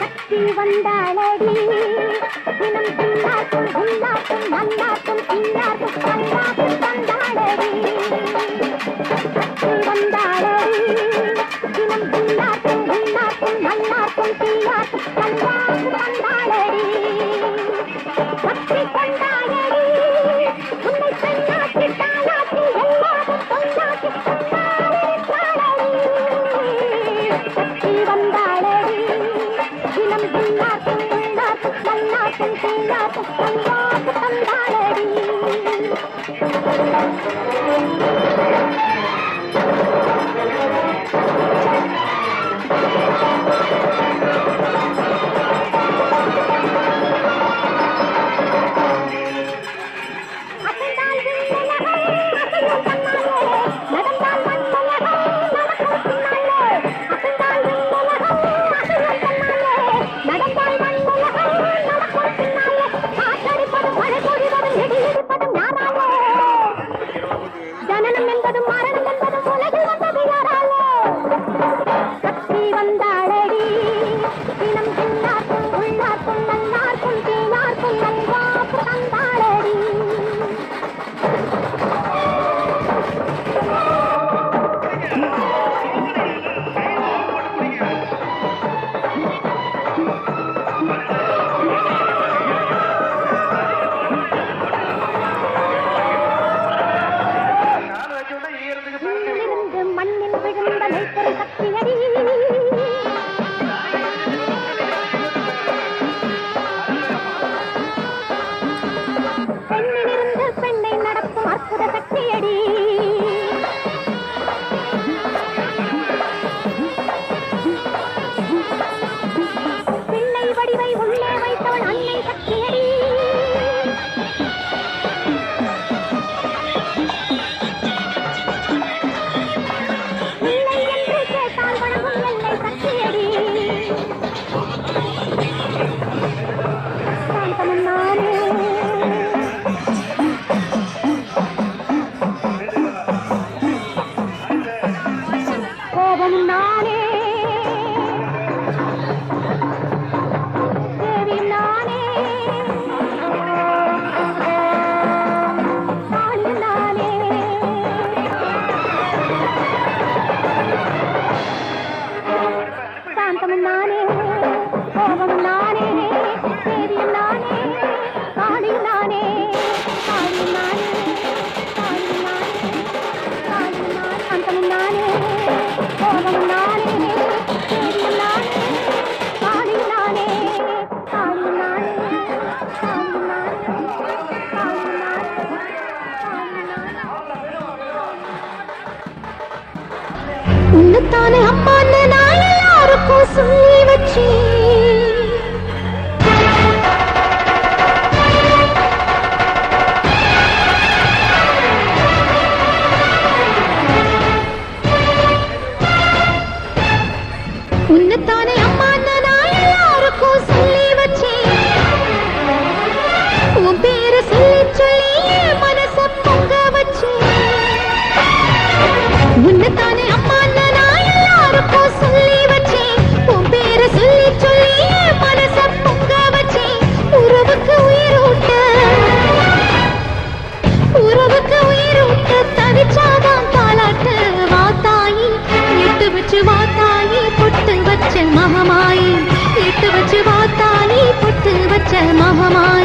கத்தி வந்தாளடி தினம் தின்னாட்டும் தின்னாட்டும் நன்னாட்டும் தின்னாட்டும் பன்னாட்டும் தந்தாளடி கத்தி வந்தாளடி தினம் தின்னாட்டும் தின்னாட்டும் நன்னாட்டும் தின்னாட்டும் பன்னாட்டும் தந்தாளடி கத்தி தந்தாடி மண்ணில் விழுந்த மைத்தரை சக்தி ஒன்னுத்தானே அம்மான்னு நான் எல்லாருக்கும் சொல்லி வச்சேன். உன்னைத்தான் மகமா